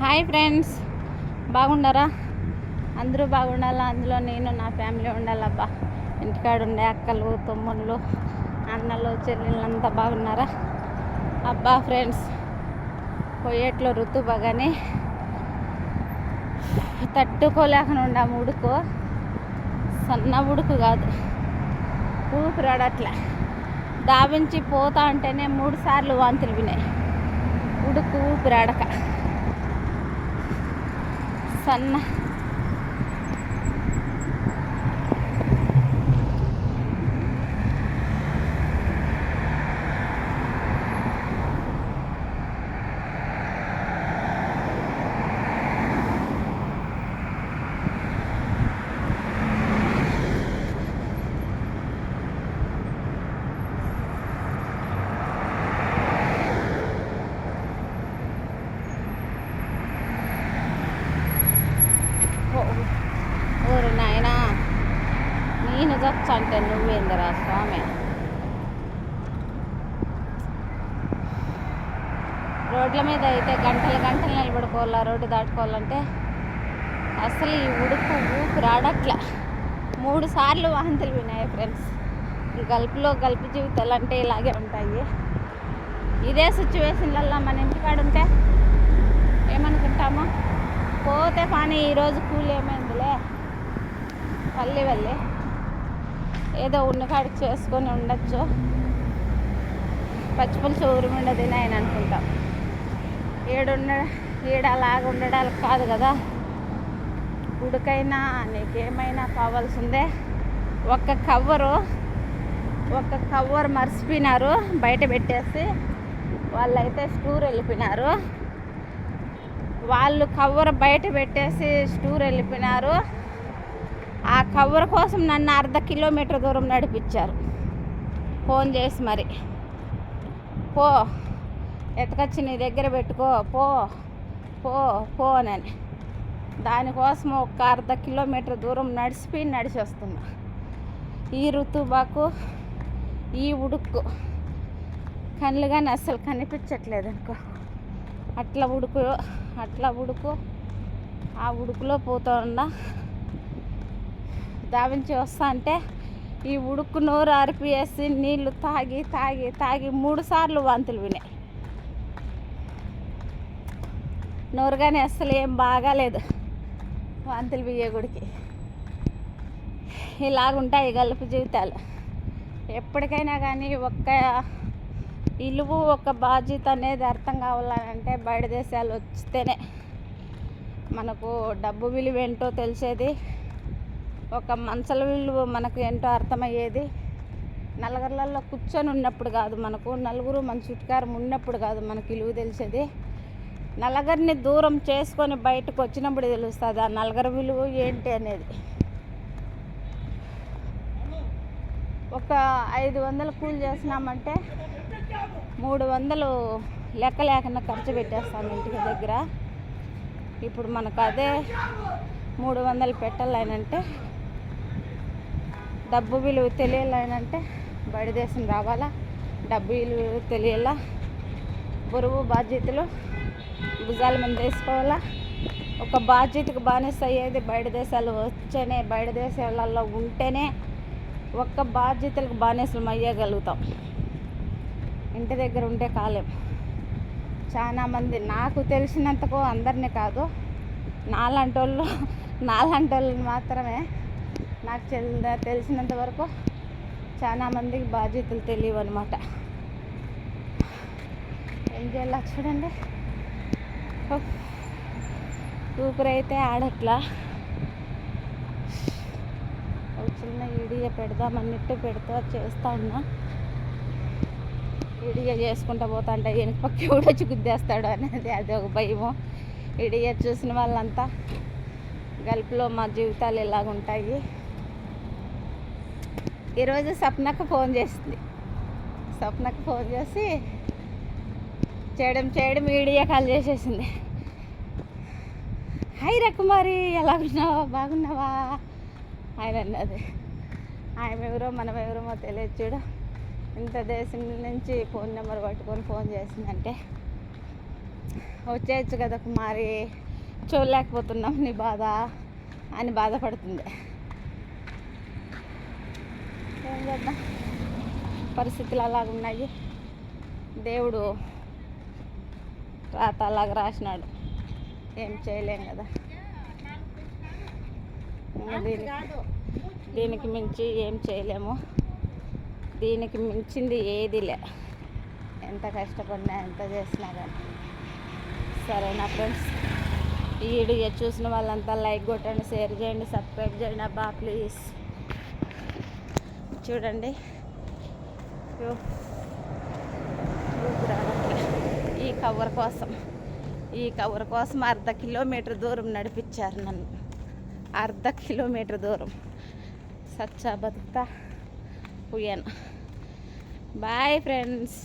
Hi friends. బాగుండారా అందరూ బాగుండాలా? అందులో నేను నా ఫ్యామిలీ ఉండాలబ్బా. ఇంటికాడ ఉండే అక్కలు తమ్ముళ్ళు అన్నలు చెల్లెళ్ళు అంతా బాగున్నారా? అబ్బా ఫ్రెండ్స్ పోయేట్లో ఋతు బాగానే తట్టుకోలేకుండా ఉండాము ఉడుకు. సన్న ఉడుకు కాదు. ఊపిరాడట్లే. దావించి పోతా ఉంటేనే మూడు సార్లు వాంతులు వినాయి. ఉడుకు ఊపిరాడక. సన్న నేను చచ్చ నువ్వేందిరా స్వామి? రోడ్ల మీద అయితే గంటలు గంటలు నిలబడుకోవాలా రోడ్డు దాటుకోవాలంటే? అసలు ఈ ఉడుకు ఊపు రాడట్లా. మూడు సార్లు వాంతులు వినాయి ఫ్రెండ్స్. ఈ గల్పులో గల్పు జీవితాలు అంటే ఇలాగే ఉంటాయి. ఇదే సిచ్యువేషన్లల్లో మన ఇంటికాడ ఉంటే ఏమనుకుంటాము? పోతే పని ఈరోజు కూలి ఏమైందిలే? పల్లి వెళ్ళి ఏదో ఉన్న కాడికి చేసుకొని ఉండొచ్చు. పచ్చిపులుసు ఉండదు నేను అనుకుంటాం. ఏడున్న ఈడ అలాగా ఉండడానికి కాదు కదా. ఉడికైనా నీకేమైనా కావాల్సిందే. ఒక్క కవ్వరు ఒక్క కవ్వర్ మర్చిపోయినారు బయట పెట్టేసి వాళ్ళైతే స్టూర్ వెళ్ళిపోయినారు. వాళ్ళు కవ్వరు బయట పెట్టేసి స్టూర్ వెళ్ళిపోయినారు. ఆ కవర్ కోసం నన్ను అర్ధ కిలోమీటర్ దూరం నడిపించారు. ఫోన్ చేసి మరి. పో ఎతకొచ్చి నీ దగ్గర పెట్టుకో పో పో పో అని. దానికోసం ఒక అర్ధ కిలోమీటర్ దూరం నడిచిపోయి నడిచి వస్తున్నా ఈ ఋతుబాకు ఈ ఉడుకు కళ్ళు కానీ అస్సలు కనిపించట్లేదు అనుకో అట్లా ఉడుకు అట్లా ఉడుకు ఆ ఉడుకులో పోతూ ఉన్నా. దావించి వస్తా అంటే ఈ ఉడుకు నోరు అరిపేసి నీళ్ళు తాగి తాగి తాగి మూడు సార్లు వాంతులు వినాయి నోరు కానీ అస్సలు ఏం బాగాలేదు వాంతులు బియ్యగుడికి ఇలాగుంటాయి గలుపు జీవితాలు. ఎప్పటికైనా కానీ ఒక్క ఇలువు ఒక బాధ్యత అనేది అర్థం కావాలంటే బయట దేశాలు వస్తేనే మనకు డబ్బు విలువ ఏంటో తెలిసేది. ఒక మంచల విలువ మనకు ఏంటో అర్థమయ్యేది. నలుగురులలో కూర్చొని ఉన్నప్పుడు కాదు మనకు నలుగురు మన చుట్టుకారం ఉన్నప్పుడు కాదు మనకు విలువ తెలిసేది. నలగరిని దూరం చేసుకొని బయటకు వచ్చినప్పుడు తెలుస్తుంది ఆ నలుగురు విలువ ఏంటి అనేది. ఒక ఐదు వందలు కూలి చేసినామంటే మూడు వందలు లెక్క లేకుండా ఖర్చు పెట్టేస్తాం ఇంటికి దగ్గర. ఇప్పుడు మనకు అదే మూడు వందలు పెట్టాలనంటే డబ్బు విలువ తెలియాలంటే బయట దేశం రావాలా? డబ్బు విలువ తెలియాలా? బరువు బాధ్యతలు భుజాల మీద వేసుకోవాలా? ఒక బాధ్యతకు బానిస అయ్యేది బయట దేశాలు వచ్చేనే బయట దేశాలలో ఉంటేనే ఒక్క బాధ్యతలకు బానిసలు అయ్యగలుగుతాం. ఇంటి దగ్గర ఉంటే కాలేం. చాలామంది నాకు తెలిసినంతకు అందరినీ కాదు నాలాంటి వాళ్ళు నాలాంటి వాళ్ళని మాత్రమే నాకు చెల్- తెలిసినంత వరకు చాలా మందికి బాధ్యతలు తెలియవు అనమాట ఏం చేయాలా చూడండి. ఊపిరైతే ఆడట్లా. ఒక చిన్న ఇడియ పెడదామన్నట్టు పెడతా చేస్తా ఉన్నా ఇడియ చేసుకుంటా పోతా అంటే వెనక పక్క ఎవడు గుద్దేస్తాడు అనేది అది ఒక భయము. ఇడియ చూసిన వాళ్ళంతా గల్ఫ్లో మా జీవితాలు ఇలాగుంటాయి. ఈరోజు సప్నకు ఫోన్ చేసింది. సప్నకు ఫోన్ చేసి చేయడం చేయడం మీడియా కాల్ చేసేసింది. హాయ్ రకుమారి ఎలా ఉన్నావా? బాగున్నావా? ఆయన అన్నది. ఆయన ఎవరో మనం ఎవరమో తెలియదు చూడు. ఇంత దేశం నుంచి ఫోన్ నెంబర్ పట్టుకొని ఫోన్ చేసిందంటే. వచ్చేయచ్చు కదా కుమారి. చూడలేకపోతున్నాం నీ బాధ అని బాధపడుతుంది. ఏం చేద్దాం? పరిస్థితులు అలాగున్నాయి దేవుడు రాత అలాగ రాసినాడు. ఏం చేయలేం కదా. దీనికి దీనికి మించి ఏం చేయలేము. దీనికి మించింది ఏది లే. ఎంత కష్టపడినా ఎంత చేసినా కానీ. సరేనా ఫ్రెండ్స్? ఈ వీడియో చూసిన వాళ్ళంతా లైక్ కొట్టండి షేర్ చేయండి సబ్స్క్రైబ్ చేయండి అబ్బా ప్లీజ్. చూడండి. ఈ కవర్ కోసం ఈ కవర్ కోసం అర్ధ కిలోమీటర్ దూరం నడిపించారు నన్ను. అర్ధ కిలోమీటర్ దూరం. సచ్చా బతుకుతా. పోయాను బాయ్ ఫ్రెండ్స్